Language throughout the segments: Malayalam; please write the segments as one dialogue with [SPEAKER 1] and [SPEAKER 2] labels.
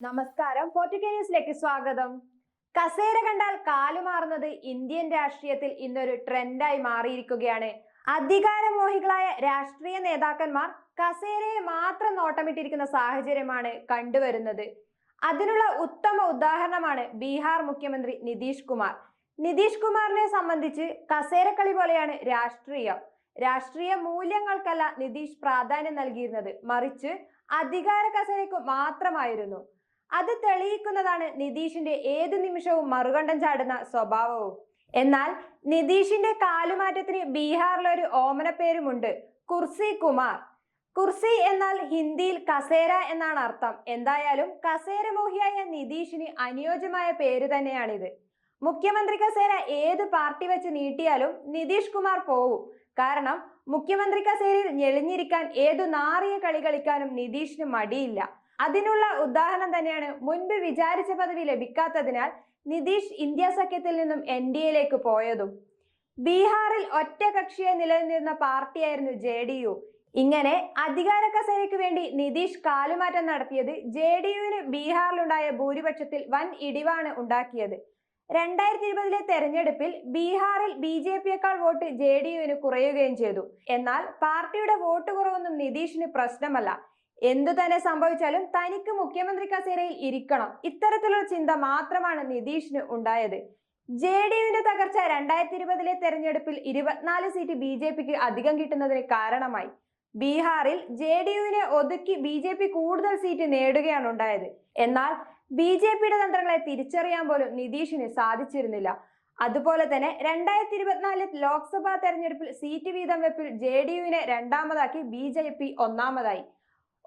[SPEAKER 1] നമസ്കാരം. പോർട്ടുഗൽ ന്യൂസിലേക്ക് സ്വാഗതം. കസേര കണ്ടാൽ കാലുമാറുന്നത് ഇന്ത്യൻ രാഷ്ട്രീയത്തിൽ ഇന്നൊരു ട്രെൻഡായി മാറിയിരിക്കുകയാണ്. അധികാരമോഹികളായ രാഷ്ട്രീയ നേതാക്കന്മാർ കസേരയെ മാത്രം നോട്ടമിട്ടിരിക്കുന്ന സാഹചര്യമാണ് കണ്ടുവരുന്നത്. അതിനുള്ള ഉത്തമ ഉദാഹരണമാണ് ബീഹാർ മുഖ്യമന്ത്രി നിതീഷ് കുമാർ. നിതീഷ് കുമാറിനെ സംബന്ധിച്ച് കസേരക്കളി പോലെയാണ് രാഷ്ട്രീയം. രാഷ്ട്രീയ മൂല്യങ്ങൾക്കല്ല നിതീഷ് പ്രാധാന്യം നൽകിയിരുന്നത്. മറിച്ച് അധികാര കസേരയ്ക്ക് മാത്രമായിരുന്നു. അത് തെളിയിക്കുന്നതാണ് നിതീഷിന്റെ ഏതു നിമിഷവും മറുകണ്ഠം ചാടുന്ന സ്വഭാവവും. എന്നാൽ നിതീഷിന്റെ കാലുമാറ്റത്തിന് ബീഹാറിലൊരു ഓമനപ്പേരുമുണ്ട് കുർസി കുമാർ. കുർസി എന്നാൽ ഹിന്ദിയിൽ കസേര എന്നാണ് അർത്ഥം. എന്തായാലും കസേര മോഹിയായ നിതീഷിന് അനുയോജ്യമായ പേര് തന്നെയാണിത്. മുഖ്യമന്ത്രി കസേര ഏത് പാർട്ടി വെച്ച് നീട്ടിയാലും നിതീഷ് കുമാർ പോവും. കാരണം മുഖ്യമന്ത്രി കസേരയിൽ ഞെളിഞ്ഞിരിക്കാൻ ഏതു നാറിയ കളി കളിക്കാനും നിതീഷിന് മടിയില്ല. അതിനുള്ള ഉദാഹരണം തന്നെയാണ് മുൻപ് വിചാരിച്ച പദവി ലഭിക്കാത്തതിനാൽ നിതീഷ് ഇന്ത്യ സഖ്യത്തിൽ നിന്നും എൻ ഡി എയിലേക്ക് പോയതും. ബീഹാറിൽ ഒറ്റ കക്ഷിയെ നിലനിന്നിരുന്ന പാർട്ടിയായിരുന്നു ജെ ഡി യു. ഇങ്ങനെ അധികാര കസേരയ്ക്ക് വേണ്ടി നിതീഷ് കാലുമാറ്റം നടത്തിയത് ജെ ഡി യുവിന് ബീഹാറിലുണ്ടായ ഭൂരിപക്ഷത്തിൽ വൻ ഇടിവാണ് ഉണ്ടാക്കിയത്. രണ്ടായിരത്തി ഇരുപതിലെ തെരഞ്ഞെടുപ്പിൽ ബീഹാറിൽ ബി ജെ പിയേക്കാൾ വോട്ട് ജെ ഡി യുവിന് കുറയുകയും ചെയ്തു. എന്നാൽ പാർട്ടിയുടെ വോട്ട് കുറവൊന്നും നിതീഷിന് പ്രശ്നമല്ല. എന്തു തന്നെ സംഭവിച്ചാലും തനിക്ക് മുഖ്യമന്ത്രി കസേരയിൽ ഇരിക്കണം. ഇത്തരത്തിലുള്ള ചിന്ത മാത്രമാണ് നിതീഷിന് ഉണ്ടായത്. ജെ ഡി യുവിന്റെ തകർച്ച രണ്ടായിരത്തി ഇരുപതിലെ തെരഞ്ഞെടുപ്പിൽ ഇരുപത്തിനാല് സീറ്റ് ബി ജെ പിക്ക് അധികം കിട്ടുന്നതിന് കാരണമായി. ബീഹാറിൽ ജെ ഡി യുവിനെ ഒതുക്കി ബി ജെ പി കൂടുതൽ സീറ്റ് നേടുകയാണ് ഉണ്ടായത്. എന്നാൽ ബി ജെ പിയുടെ തന്ത്രങ്ങളെ തിരിച്ചറിയാൻ പോലും നിതീഷിന് സാധിച്ചിരുന്നില്ല. അതുപോലെ തന്നെ രണ്ടായിരത്തി ഇരുപത്തിനാലിൽ ലോക്സഭാ തെരഞ്ഞെടുപ്പിൽ സീറ്റ് വീതം വെപ്പിൽ ജെ ഡി യുവിനെ രണ്ടാമതാക്കി ബി ജെ പി ഒന്നാമതായി.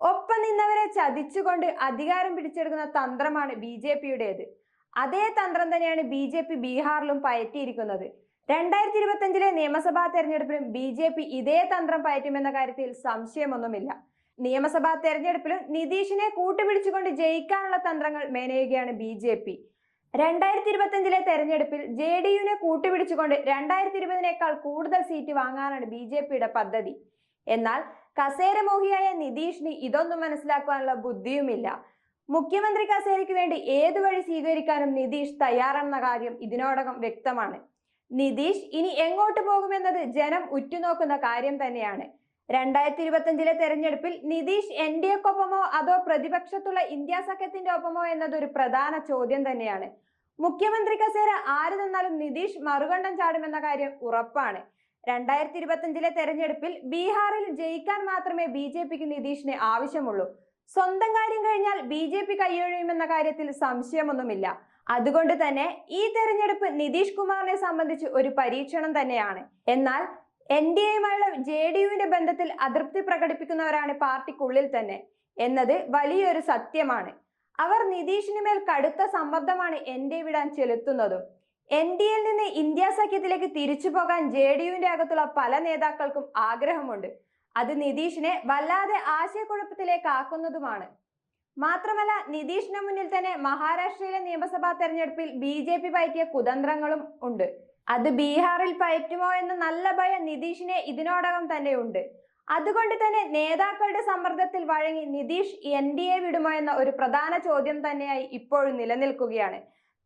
[SPEAKER 1] ഒപ്പം നിന്നവരെ ചതിച്ചുകൊണ്ട് അധികാരം പിടിച്ചെടുക്കുന്ന തന്ത്രമാണ് ബി ജെ പിയുടേത്. അതേ തന്ത്രം തന്നെയാണ് ബി ജെ പി ബീഹാറിലും പയറ്റിയിരിക്കുന്നത്. രണ്ടായിരത്തി ഇരുപത്തി അഞ്ചിലെ നിയമസഭാ തെരഞ്ഞെടുപ്പിലും ബി ജെ പി ഇതേ തന്ത്രം പയറ്റുമെന്ന കാര്യത്തിൽ സംശയമൊന്നുമില്ല. നിയമസഭാ തെരഞ്ഞെടുപ്പിലും നിതീഷിനെ കൂട്ടുപിടിച്ചുകൊണ്ട് ജയിക്കാനുള്ള തന്ത്രങ്ങൾ മേനയുകയാണ് ബി ജെ പി. രണ്ടായിരത്തി ഇരുപത്തി അഞ്ചിലെ തെരഞ്ഞെടുപ്പിൽ ജെ ഡി യുവിനെ കൂട്ടുപിടിച്ചുകൊണ്ട് രണ്ടായിരത്തി ഇരുപതിനേക്കാൾ കൂടുതൽ സീറ്റ് വാങ്ങാനാണ് ബി ജെ പിയുടെ പദ്ധതി. എന്നാൽ കസേരമോഹിയായ നിതീഷിന് ഇതൊന്നും മനസ്സിലാക്കാനുള്ള ബുദ്ധിയുമില്ല. മുഖ്യമന്ത്രി കസേരയ്ക്ക് വേണ്ടി ഏതു വഴി സ്വീകരിക്കാനും നിതീഷ് തയ്യാറെന്ന കാര്യം ഇതിനോടകം വ്യക്തമാണ്. നിതീഷ് ഇനി എങ്ങോട്ട് പോകുമെന്നത് ജനം ഉറ്റുനോക്കുന്ന കാര്യം തന്നെയാണ്. രണ്ടായിരത്തി ഇരുപത്തിയഞ്ചിലെ തെരഞ്ഞെടുപ്പിൽ നിതീഷ് എൻ ഡി എക്കൊപ്പമോ അതോ പ്രതിപക്ഷത്തുള്ള ഇന്ത്യ സഖ്യത്തിന്റെ ഒപ്പമോ എന്നതൊരു പ്രധാന ചോദ്യം തന്നെയാണ്. മുഖ്യമന്ത്രി കസേര ആര് തന്നാലും നിതീഷ് മറുകണ്ഠം ചാടുമെന്ന കാര്യം ഉറപ്പാണ്. രണ്ടായിരത്തി ഇരുപത്തിയഞ്ചിലെ തെരഞ്ഞെടുപ്പിൽ ബീഹാറിൽ ജയിക്കാൻ മാത്രമേ ബി ജെ പിക്ക് നിതീഷിന് ആവശ്യമുള്ളൂ. സ്വന്തം കാര്യം കഴിഞ്ഞാൽ ബി ജെ പി കൈയൊഴിയുമെന്ന കാര്യത്തിൽ സംശയമൊന്നുമില്ല. അതുകൊണ്ട് തന്നെ ഈ തെരഞ്ഞെടുപ്പ് നിതീഷ് കുമാറിനെ സംബന്ധിച്ച് ഒരു പരീക്ഷണം തന്നെയാണ്. എന്നാൽ എൻ ഡി എയുമായുള്ള ജെ ഡി യുവിന്റെ ബന്ധത്തിൽ അതൃപ്തി പ്രകടിപ്പിക്കുന്നവരാണ് പാർട്ടിക്കുള്ളിൽ തന്നെ എന്നത് വലിയൊരു സത്യമാണ്. അവർ നിതീഷിന് മേൽ കടുത്ത സമ്മർദ്ദമാണ് എൻ ഡി വിടാൻ ചെലുത്തുന്നതും. എൻ ഡി എയിൽ നിന്ന് ഇന്ത്യ സഖ്യത്തിലേക്ക് തിരിച്ചു പോകാൻ ജെ ഡി യുവിന്റെ അകത്തുള്ള പല നേതാക്കൾക്കും ആഗ്രഹമുണ്ട്. അത് നിതീഷിനെ വല്ലാതെ ആശയക്കുഴപ്പത്തിലേക്ക് ആക്കുന്നതുമാണ്. മാത്രമല്ല നിതീഷിന് മുന്നിൽ തന്നെ മഹാരാഷ്ട്രയിലെ നിയമസഭാ തെരഞ്ഞെടുപ്പിൽ ബി ജെ പി പയറ്റിയ കുതന്ത്രങ്ങളും ഉണ്ട്. അത് ബീഹാറിൽ പയറ്റുമോ എന്ന നല്ല ഭയം നിതീഷിനെ ഇതിനോടകം തന്നെ ഉണ്ട്. അതുകൊണ്ട് തന്നെ നേതാക്കളുടെ സമ്മർദ്ദത്തിൽ വഴങ്ങി നിതീഷ് എൻ ഡി എ വിടുമോ എന്ന ഒരു പ്രധാന ചോദ്യം തന്നെയായി ഇപ്പോഴും നിലനിൽക്കുകയാണ്.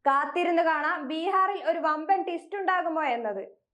[SPEAKER 1] കാത്തിരുന്ന് കാണാം. ബീഹാറിൽ ഒരു വമ്പൻ ട്വിസ്റ്റ് ഉണ്ടാകുമോ എന്നത്?